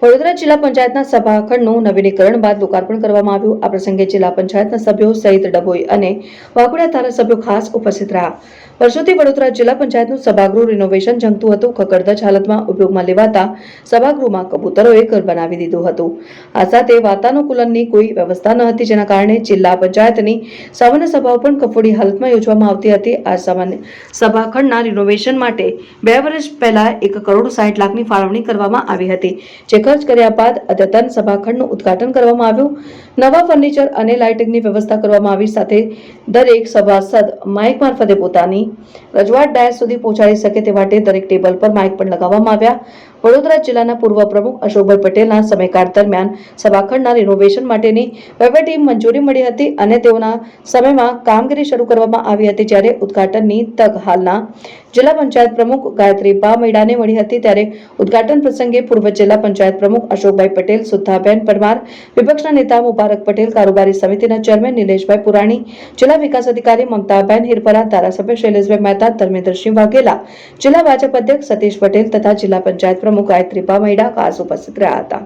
વડોદરા જિલ્લા પંચાયતના સભાખંડનું નવીનીકરણ બાદ લોકાર્પણ કરવામાં આવ્યું. આ પ્રસંગે જિલ્લા પંચાયતના સભ્યો સહિત ડભોઈ અને વાઘોડિયા ધારાસભ્યો ખાસ ઉપસ્થિત રહ્યા. વર્ષોથી વડોદરા જિલ્લા પંચાયતનું સભાગૃહ રિનોવેશન જંગતું હતું. ખકડધજ હાલતમાં ઉપયોગમાં લેવાતા સભાગૃહમાં કબૂતરોએ ઘર બનાવી દીધું હતું. આ સાથે વાતાનુકૂલનની કોઈ વ્યવસ્થા ન હતી, જેના કારણે જિલ્લા પંચાયતની સામાન્ય સભાઓ પણ કફોડી હાલતમાં યોજવામાં આવતી હતી. આ સામાન્ય સભાખંડના રિનોવેશન માટે બે વર્ષ પહેલા એક કરોડ સાઠ લાખની ફાળવણી કરવામાં આવી હતી, જે ખર્ચ કર્યા બાદ અદ્યતન સભાખંડનું ઉદ્ઘાટન કરવામાં આવ્યું. નવા ફર્નિચર અને લાઇટિંગની વ્યવસ્થા કરવામાં આવી સાથે દરેક સભાસદ માઇક મારફતે પોતાની રજૂઆત ડાયસ સુધી પહોંચાડી શકે તે માટે દરેક ટેબલ પર માઇક પણ લગાવવામાં આવ્યા. વડોદરા જિલ્લાના પૂર્વ પ્રમુખ અશોકભાઈ પટેલના સમયકાળ દરમિયાન સભાખંડના રિનોવેશન માટેની વહીવટી મંજૂરી મળી હતી અને તેઓના સમયમાં કામગીરી શરૂ કરવામાં આવી હતી જ્યારે ઉદઘાટનની તક હાલના જિલ્લા પંચાયત પ્રમુખ ગાયત્રી બા મૈડાને મળી હતી ત્યારે ઉદઘાટન પ્રસંગે પૂર્વ જિલ્લા પંચાયત પ્રમુખ અશોકભાઈ પટેલ, સુદ્ધાબેન પરમાર, વિપક્ષના નેતા મુબારક પટેલ, કારોબારી સમિતિના ચેરમેન નિલેશભાઈ પુરાણી, જિલ્લા વિકાસ અધિકારી મમતાબેન હિરપરા, ધારાસભ્ય શૈલેષભાઈ મહેતા, ધર્મેન્દ્રસિંહ વાઘેલા, જિલ્લા ભાજપ અધ્યક્ષ સતીશ પટેલ તથા જિલ્લા પંચાયત પ્રમુખ ગાયત્રી પામૈડા મેડા ખાસ ઉપસ્થિત રહ્યા હતા